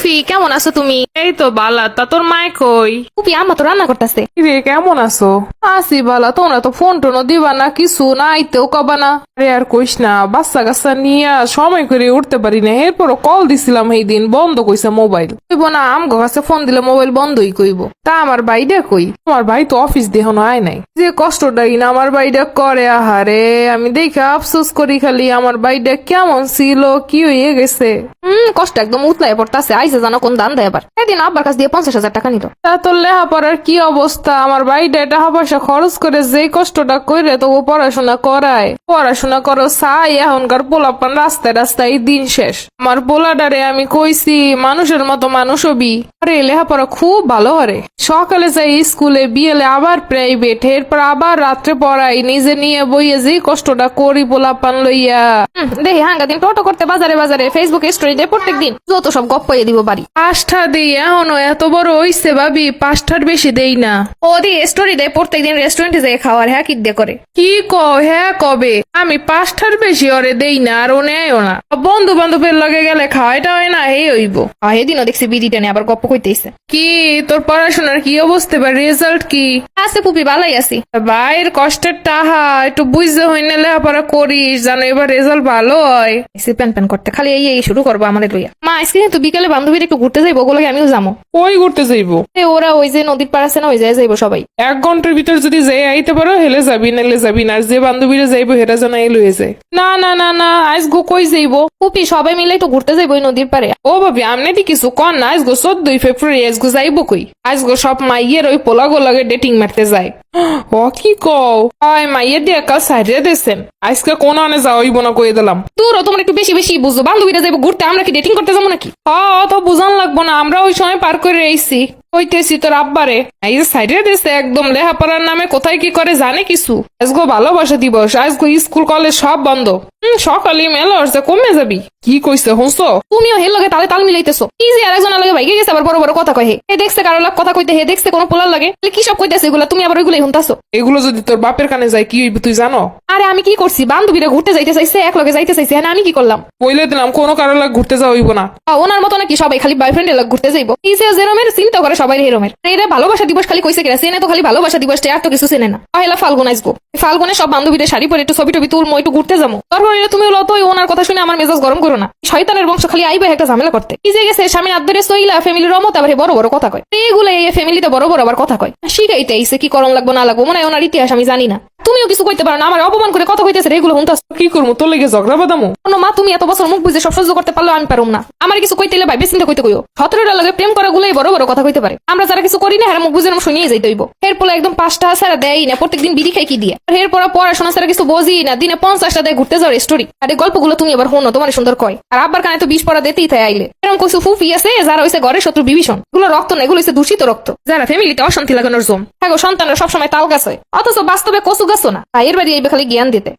ফুফি কেমন আছো তুমি? এই তো বালা তা তোর মায় কই? ফুফি আম্মা তো রান্না করতেছে। রে কেমন আছো? আসি বালা তোমরা তো ফোন টোনও দিবা না কিছু না আইতেও কবা না। আরে আর কইস না বাচ্চা কাচ্চা নিয়ে সময় করে উঠতে পারি না এরপরও কল দিছিলাম এই দিন বন্ধ কইছে মোবাইল কইব না আমগো কাছে ফোন দিলে মোবাইল বন্ধই কইব। তা আমার বাইডা কই? তোমার ভাই তো অফিস দেহনো আয় নাই। যে কষ্টটাই না আমার বাইডা করে আহারে আমি দেখে আফসোস করি খালি আমার বাইডা কেমন ছিল কি হয়ে গেছে? হম কষ্ট একদম উতলায় পড়তাছে আইসে জানো কোন দান দেয় এদিন আব্বার কাছ দিয়ে পঞ্চাশ হাজার টাকা নিল। তা তোর লেখাপড়ার কি অবস্থা? আমার ভাইটা টাকা পয়সা খরচ করে যেই কষ্টটা করে তবু পড়াশোনা করায়। পড়াশোনা করো চাই এখনকার পোলাপান রাস্তায় রাস্তায় দিন শেষ। আমার পোলাডারে আমি কইছি মানুষের মতো মানুষ হবি। আরে লেখাপড়া খুব ভালো হরে। সকালে যাই স্কুলে বিয়েলে আবার প্রাইভেট এরপর আবার রাত্রে পড়াই নিজে নিয়ে বইয়ে যে কষ্টটা করি পোলাপান লইয়া। হুম, দেখি হাঙ্গা দিন টোটো করতে বাজারে বাজারে ফেসবুকে স্টোরি দেয় প্রত্যেক দিন যত সব গপ্পয়ে দিব বাড়ি। পাঁচটা দিই এখনও এত বড় হইছে ভাবি পাঁচটার বেশি দেই না। ও দি স্টোরি দেয় প্রত্যেক দিন রেস্টুরেন্টে যেয়ে খাওয়ার হ্যাঁ কি দিয়ে করে? কি ক হ্যাঁ কবে? আমি পাঁচটার বেশি ওরে দেই না আর ও নেয়ও না। বন্ধু বান্ধবের লগে গেলে খাওয়াইটা হয় না এই হইব। আর এদিনও দেখছি বিড়িটা নিয়ে আবার গপ্প কইতেছে কি তোর পড়াশোনার কি অবস্থা বা রেজাল্ট কি? আছে পুপি ভালাই আছি। বাইর কষ্টের টাহা একটু বুঝতে হই না লেখাপড়া করিস জানো এবার রেজাল্ট ভালো হয়। এসে প্যান প্যান করতে খালি এই এই শুরু করব আমাদের লইয়া। মা আজকে কিন্তু বিকালে বান্ধবীর একটু ঘুরতে যাইবো ওগুলোকে আমিও যাব কই ঘুরতে যাইবো? এ, ওরা ওই যে নদীর পার আছে না ওই যায় যাইবো সবাই। এক ঘণ্টার ভিতর যদি যাই আইতে পারো হেলে যাবি নাইলে যাবি না। আর যে বান্ধবীরা যাইবো হেরা জানা এলো যায়। না না না না আজ গো কই যাইবো? পুপি সবাই মিলে একটু ঘুরতে যাইবো ওই নদীর পারে ও ভাবি আমনে দি কিছু কন না আজগো চোদ্দই ফেব্রুয়ারি আজগো যাইবো কই? আজগো সব মাইয়ের ওই পোলাগো লাগে ডেটিং মারতে যায়। ও কি কও? মাইয়ের দিয়ে কাল সাইডে দিয়েছেন আজকে কোন আনে দিলাম। দূর তোমরা একটু বেশি বেশি বুঝো। বান্ধবীরা যাইবো ঘুরতে আমরা কি ডেটিং করতে যাব নাকি? হ তো বুঝান লাগবো না। আমরা ওই সময় পার করে এসছি হইতেছি তোর আব্বারে। এই যে সাইডে দিছে একদম লেহাপড়ার নামে কোথায় কি করে জানে কিছু? আজগো ভালোবাসা দিবস আজগো স্কুল কলেজ সব বন্ধ। হম সকালে মেলা হচ্ছে কমে যাবি। কি কইছে হুঁসো তুমিও হের লগে তালে তাল মিলাইতেছো। কি যে আরেকজন লগে ভাইগে গেছে আবার বড় বড় কথা কয়। হে হে দেখছে কারও লাগ কথা কইতে হে দেখছে কোনো পোলার লাগে। তাহলে কি সব কইতেছে এগুলা? তুমি আবার ওইগুলাই শুনতাছো? এগুলো যদি তোর বাপের কানে যায় কি হইবে তুই জানো? আরে আমি কি করছি? বান্ধবীরা ঘুরতে যাইতে চাইছে এক লগে যাইতে চাইছে হ্যাঁ আমি কি করলাম? বইলে দিলাম কোনো কারও লাগ ঘুরতে যাওয়া হইব না। ওনার মতো নাকি সবাই খালি বয়ফ্রেন্ডের লগ ঘুরতে যাইবো? এই যে যেরমের চিন্তা করে সবাই এরমের এটা ভালোবাসা দিবস খালি কইছে কিনা সেনে তো খালি ভালোবাসা দিবস আর তো কিছু চেনে না। পহেলা ফাল্গুন আসব ফাল্গুনে সব বান্ধবীদের শাড়ি পরে একটু ছবি টবি তুলমো একটু ঘুরতে যাব তারপর তুমি লত ওই ওনার কথা শুনে আমার মেজাজ গরম করো না। শয়তানের বংশ খালি আইবে একটা ঝামেলা করতে। কি যে গেছে স্বামী আদরে সইলা ফ্যামিলির রমত আবার বড় বড় কথা কয়। এগুলো এই ফ্যামিলিতে বড় বড় আবার কথা কয়। শিখাইতে আইসে কি করম লাগবো না লাগবো মনে হয় ওনার ইতিহাস আমি জানি না। তুমিও কিছু কইতে পারো না আমার অপমান করে কথা কইতেছে এগুলো হুনতাস। কি করব তোর লেগে ঝগড়া বাদামো কোনো মা তুমি এত বছর মুখ বুঝে সব সহ্য করতে পারল আমি পারুম না। আমার কিছু কইতে ভাই চিন্তা কইতে কইও। সতেরোটা লাগে প্রেম করা গুলোই বড় বড় কথা কইতে পারে। আমরা যারা কিছু করি না হ্যাঁ মুখ বুঝে শুনিয়ে যাইতে হইব। এরপর একদম পাঁচটা ছাড়া দেয় না, প্রত্যেকদিন বিড়ি খাই কি দিয়ে? আর এরপর পড়াশোনা ছাড়া কিছু বোঝি না, দিনে পঞ্চাশটা দেয় ঘুরতে যাওয়ার স্টোরি আর এই গল্পগুলো তুমি এবার হনো তোমার সুন্দর কয়। আর আব্বার কানে তো বিষ পড়া দিতেই তাই আইলে। এরকম কিছু ফুফি আছে, যারা হইছে ঘরের শত্রু বিভীষণ। এগুলো রক্ত না, এগুলো হইছে দূষিত রক্ত। যারা ফ্যামিলিতে অশান্তি লাগানোর জোম। হ্যাঁ সন্তানরা সবসময় তাল গাছ। হয় অথচ বাস্তবে কচু গাছও না। ভাইয়ের বাড়ি এইবে খালি জ্ঞান দিতে।